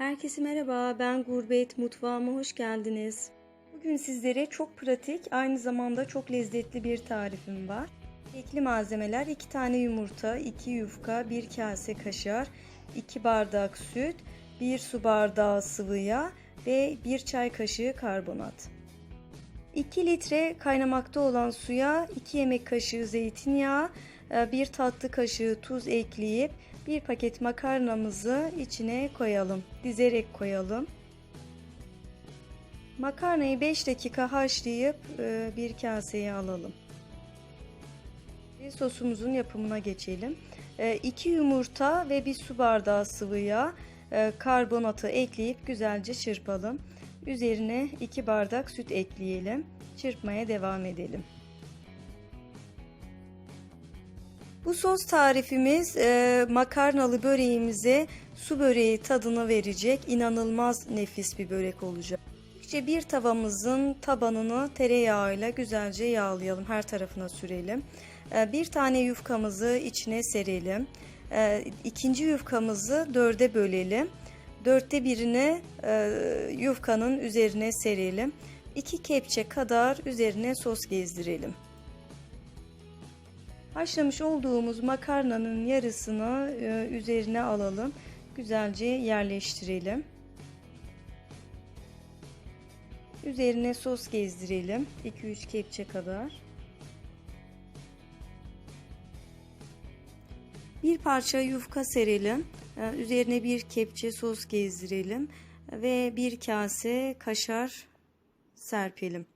Herkese merhaba, ben Gurbet Mutfağıma hoş geldiniz. Bugün sizlere çok pratik, aynı zamanda çok lezzetli bir tarifim var. Ekli malzemeler 2 tane yumurta, 2 yufka, 1 kase kaşar, 2 bardak süt, 1 su bardağı sıvı yağ ve 1 çay kaşığı karbonat. 2 litre kaynamakta olan suya 2 yemek kaşığı zeytinyağı, 1 tatlı kaşığı tuz ekleyip bir paket makarnamızı içine koyalım. Dizerek koyalım. Makarnayı 5 dakika haşlayıp bir kaseye alalım. Sosumuzun yapımına geçelim. 2 yumurta ve 1 su bardağı sıvı yağ, karbonatı ekleyip güzelce çırpalım. Üzerine 2 bardak süt ekleyelim. Çırpmaya devam edelim. Bu sos tarifimiz e, makarnalı böreğimize su böreği tadını verecek. İnanılmaz nefis bir börek olacak. İşte bir tavamızın tabanını tereyağıyla güzelce yağlayalım. Her tarafına sürelim. E, bir tane yufkamızı içine serelim. E, ikinci yufkamızı dörde bölelim. Dörtte birini e, yufkanın üzerine serelim. İki kepçe kadar üzerine sos gezdirelim. Haşlamış olduğumuz makarnanın yarısını e, üzerine alalım. Güzelce yerleştirelim. Üzerine sos gezdirelim. 2-3 kepçe kadar. Bir parça yufka serelim. E, üzerine bir kepçe sos gezdirelim. Ve bir kase kaşar serpelim.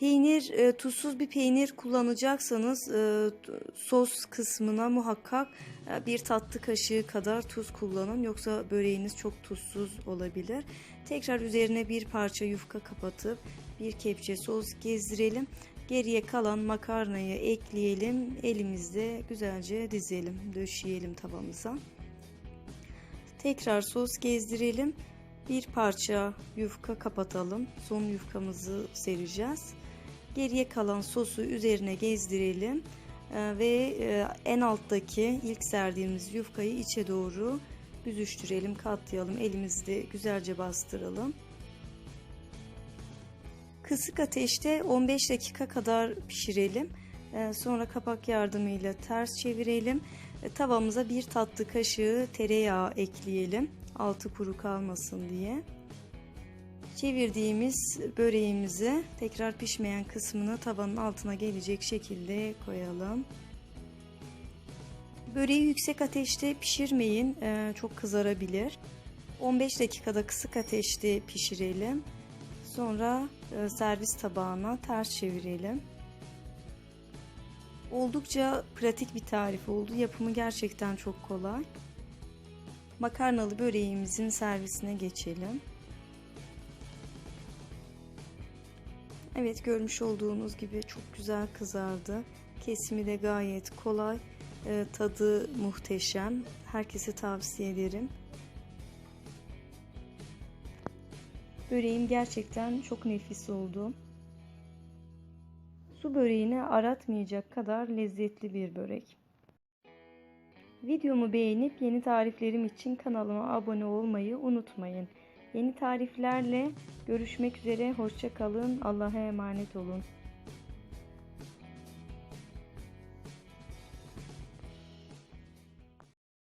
Peynir, e, tuzsuz bir peynir kullanacaksanız e, sos kısmına muhakkak e, bir tatlı kaşığı kadar tuz kullanın. Yoksa böreğiniz çok tuzsuz olabilir. Tekrar üzerine bir parça yufka kapatıp bir kepçe sos gezdirelim. Geriye kalan makarnayı ekleyelim. Elimizde güzelce dizelim, döşeyelim tavamıza. Tekrar sos gezdirelim. Bir parça yufka kapatalım. Son yufkamızı sereceğiz. Geriye kalan sosu üzerine gezdirelim ve en alttaki ilk serdiğimiz yufkayı içe doğru büzüştürelim, katlayalım. Elimizde güzelce bastıralım. Kısık ateşte 15 dakika kadar pişirelim. Sonra kapak yardımıyla ters çevirelim. Tavamıza bir tatlı kaşığı tereyağı ekleyelim. Altı kuru kalmasın diye. Çevirdiğimiz böreğimizi tekrar pişmeyen kısmını tavanın altına gelecek şekilde koyalım. Böreği yüksek ateşte pişirmeyin. Çok kızarabilir. 15 dakikada kısık ateşte pişirelim. Sonra servis tabağına ters çevirelim. Oldukça pratik bir tarif oldu. Yapımı gerçekten çok kolay. Makarnalı böreğimizin servisine geçelim. Evet görmüş olduğunuz gibi çok güzel kızardı. Kesimi de gayet kolay. E, tadı muhteşem. Herkese tavsiye ederim. Böreğim gerçekten çok nefis oldu. Su böreğini aratmayacak kadar lezzetli bir börek. Videomu beğenip yeni tariflerim için kanalıma abone olmayı unutmayın. Yeni tariflerle görüşmek üzere. Hoşça kalın. Allah'a emanet olun.